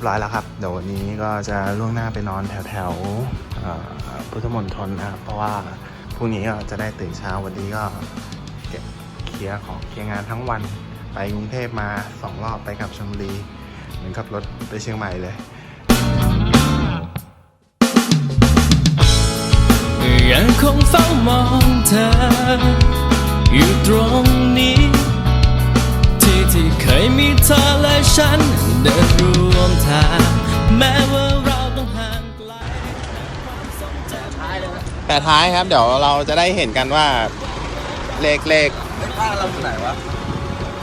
รียบร้อยแล้วครับ เดี๋ยววันนี้ก็จะล่วงหน้าไปนอนแถวแถวพุทธมณฑลนะครับ เพราะว่าพรุ่งนี้ก็จะได้ตื่นเช้าวันนี้ก็เก็บเคลียร์ของเคลียร์งานทั้งวัน ไปกรุงเทพมาสองรอบไปกับชลบุรีเหมือนขับรถไปเชียงใหม่เลยยังคงเฝ้ามองเธออยู่ตรงนี้ที่ที่เคย มีเธอและฉันเดินร่วมทาง แม้ว่าเราต้องห่างไกลแต่ท้ายครับ เดี๋ยวเราจะได้เห็นกันว่าเลขเลขบ้านเราอยู่ไหนวะ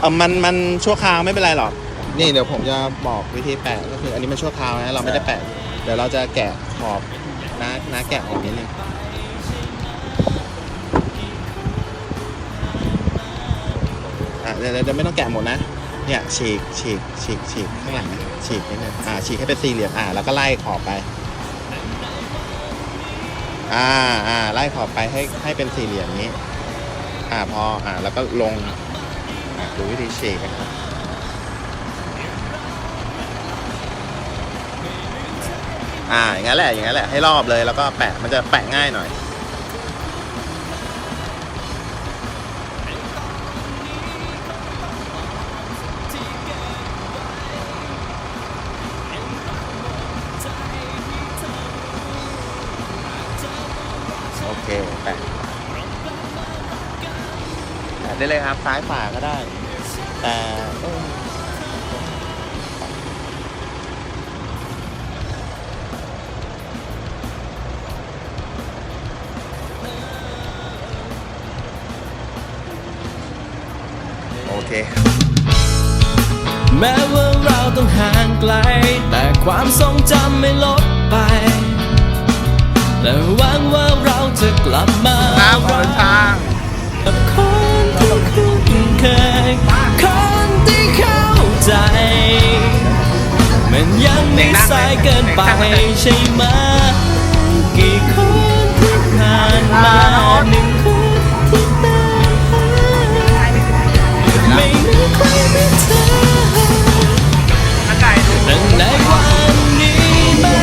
เออมันมันชั่วคราวไม่เป็นไรหรอก นี่เดี๋ยวผมจะบอกวิธีแปะก็คืออันนี้มันชั่วคราวนะเราไม่ได้แปะ เดี๋ยวเราจะแกะขอบนะนะแกะออกนิดนึงอะเดี๋ยวเดี๋ยวเดี๋ยวไม่ต้องแกะหมดนะ เนี่ยฉีกฉีกฉีกฉีกข้างหลังนะฉีกนิดนึงอ่าฉีกให้เป็นสี่เหลี่ยมอ่าแล้วก็ไล่ขอบไป อ่าอ่าไล่ขอบไปให้ให้เป็นสี่เหลี่ยมนี้ อ่าพออ่าแล้วก็ลงอะดูวิธีฉีกนะครับอ่าอย่างนั้นแหละอย่างนั้นแหละให้รอบเลยแล้วก็แปะมันจะแปะง่ายหน่อย ได้เลยครับ ซ้ายฝาก็ได้ แต่เอ้ยโอเค แม้ว่าเราต้องห่างไกล แต่ความทรงจำไม่ลบไป และหวังว่าเราจะกลับมา ครับขอบคุณทางกับ มันยังไม่สายเกินไปใช่ไหมกี่คนที่ผ่านมาหนึ่งคนที่ตามหาไม่มีใครไม่เธอแต่ในวันนี้ไม่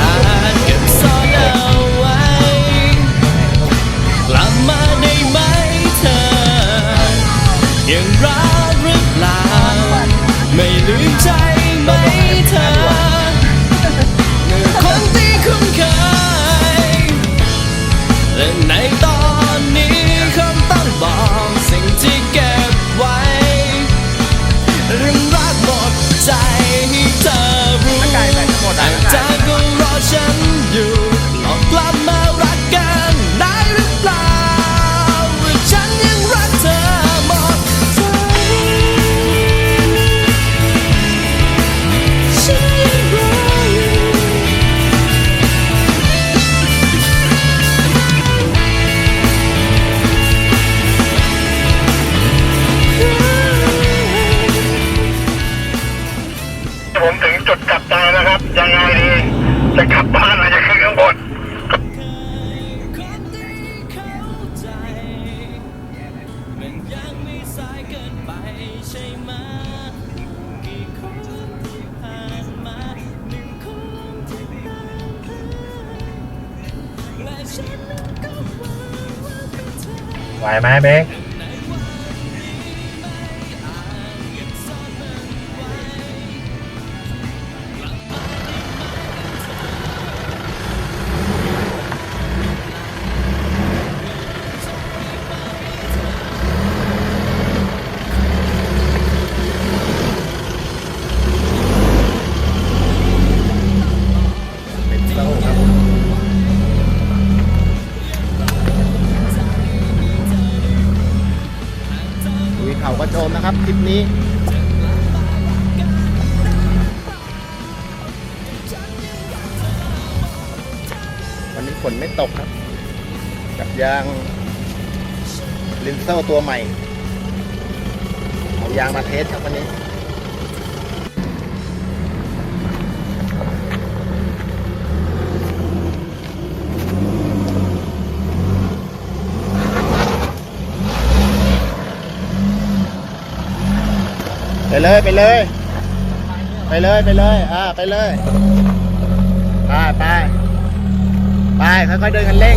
อาจเก็บซ่อนเอาไว้กลับมาได้ไหมเธอ ยังรักหรือเปล่า ไม่ลืมใจไหมเธอ คนที่คุ้นเคยและในตอน ไหวไหมเบก กระโจมนะครับคลิปนี้วันนี้ฝนไม่ตกครับกับยางลินเซลตัวใหม่เอายางมาเทสครับวันนี้ ไปเลยไปเลย ไปเลยไปเลยอ่าไปเลยไปไปไปค่อยๆเดินกันเร่ง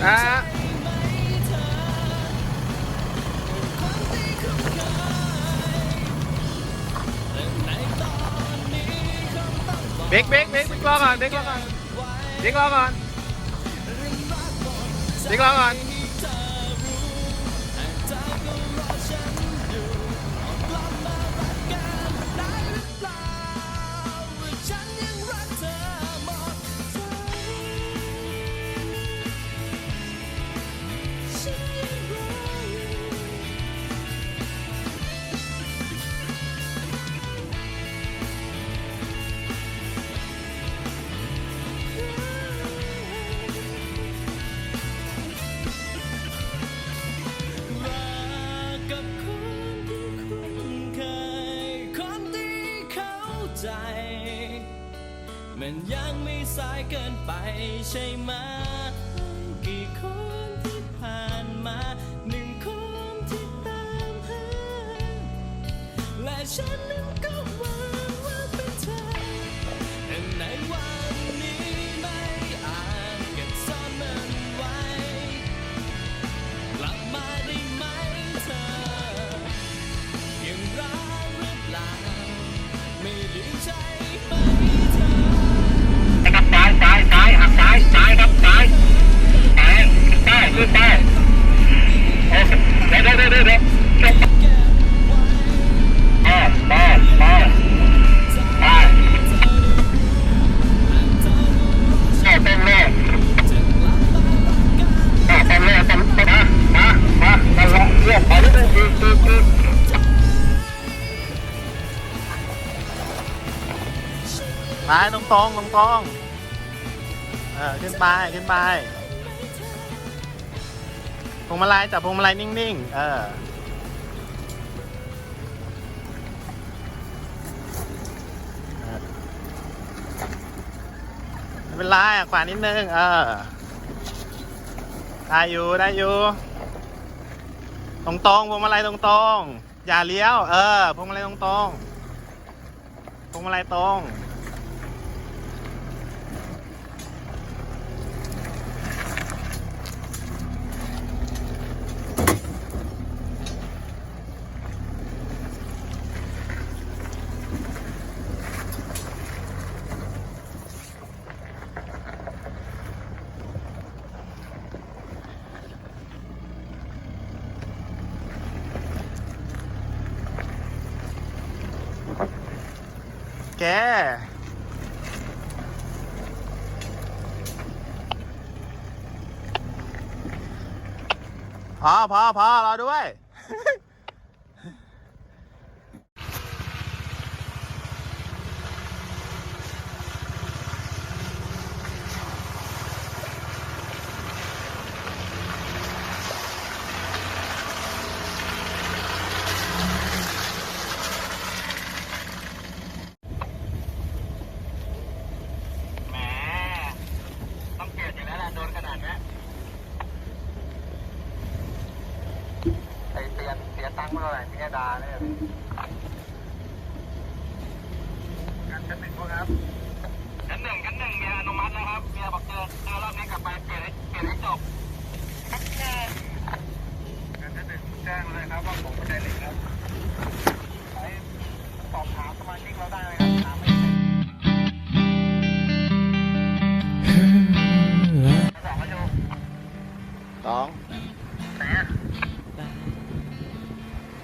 đã biết biết biết biết con rồi, biết con rồi. Biết con rồi. Biết con rồi. สายเกินไปใช่ไหม ไปตรงตรงตรงตรงเออขึ้นไปขึ้นไปพวงมาลัยจับพวงมาลัยนิ่งๆ เออไม่เป็นไรขวานิดนึง เออ ได้อยู่ได้อยู่ ตรงตรงพวงมาลัยตรงตรงอย่าเลี้ยว เออ พวงมาลัยตรงตรงพวงมาลัยตรง แก พอพอพอรอด้วย แหมต้องเกลียดอยู่แล้วล่ะโดนขนาดนี้ไอเตียนเสียตังค์เมื่อไหร่เมีย ดาเนี่ย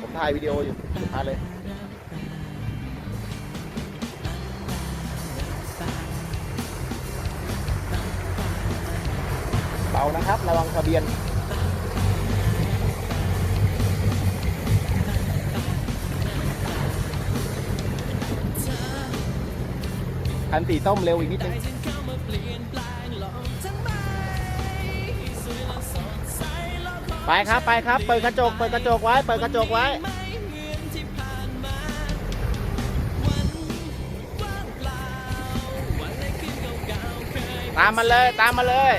ผมถ่ายวิดีโออยู่ถ่ายเลยเบานะครับระวังทะเบียนคันสีส้มเร็วอีกนิดนึง ไปครับไปครับ เปิดกระจก เปิดกระจกไว้ เปิดกระจกไว้ ตามมาเลย ตามมาเลย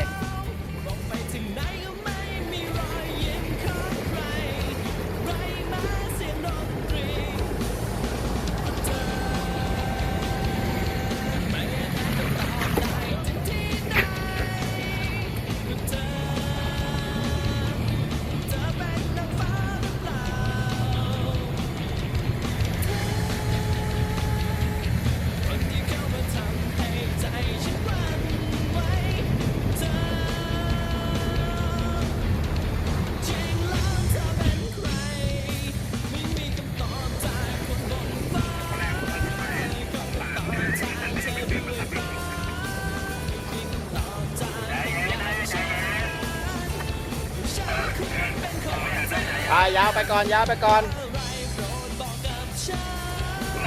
ไปก่อนยาวไปก่อนน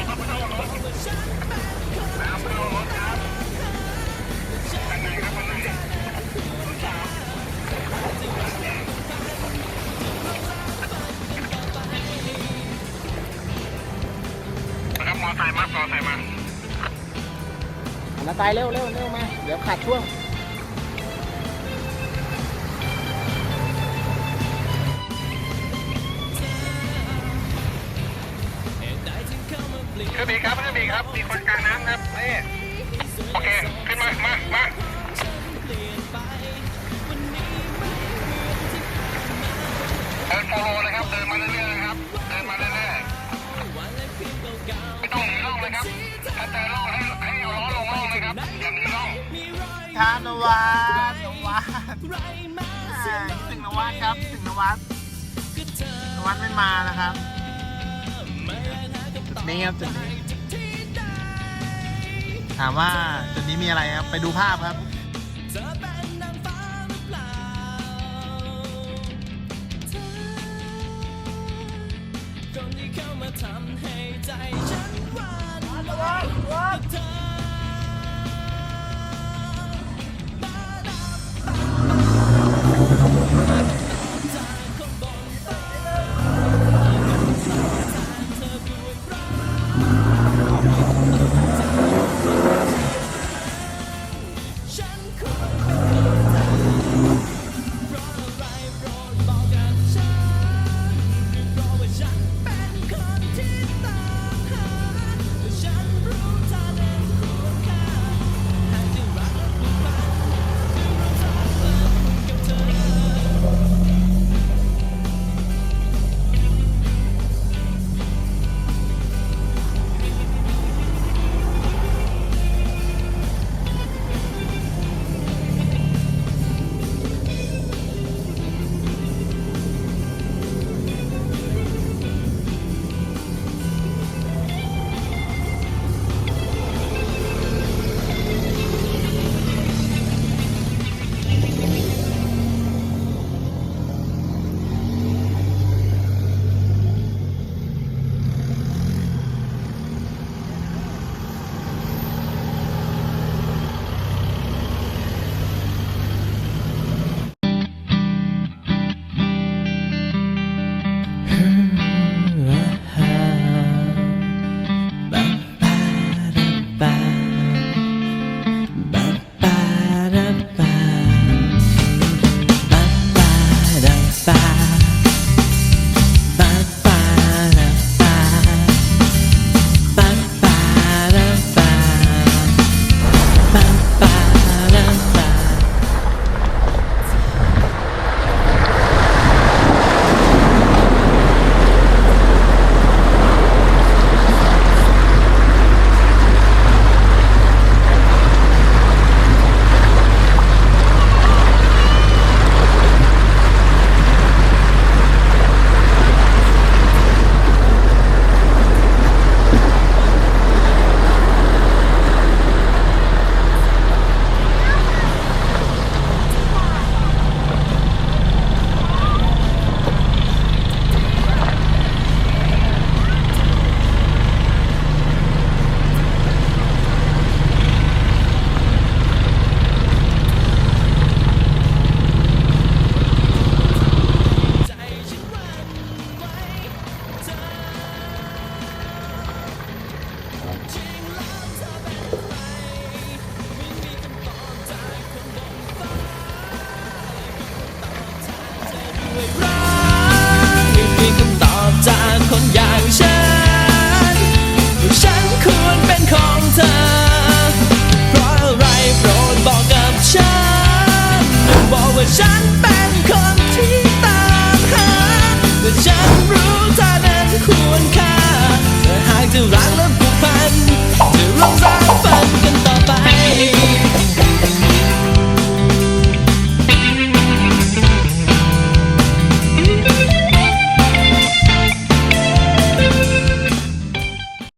ะครับมอไซค์มามอไซค์มาอันนั้นตายเร็วเร็วเร็วมา เดี๋ยวขาดช่วง ครับนี่โอเค ขึ้นมา มา มาเดินโฟโลเลยครับ เดินมาเรื่อยๆนะครับ เดินมาเรื่อยๆไม่ต้องหนีร่องเลยครับ ถ้าเจอร่องให้ให้เอาล้อลงร่องเลยครับ อย่าหนีร่องทานวัดนวัดอ่าถึงนวัดครับ ถึงนวัดนวัดไม่มานะครับ นี้ครับจุดนี้ ถามว่าจุดนี้มีอะไรครับ ไปดูภาพครับทำให้ใจฉันวันวัน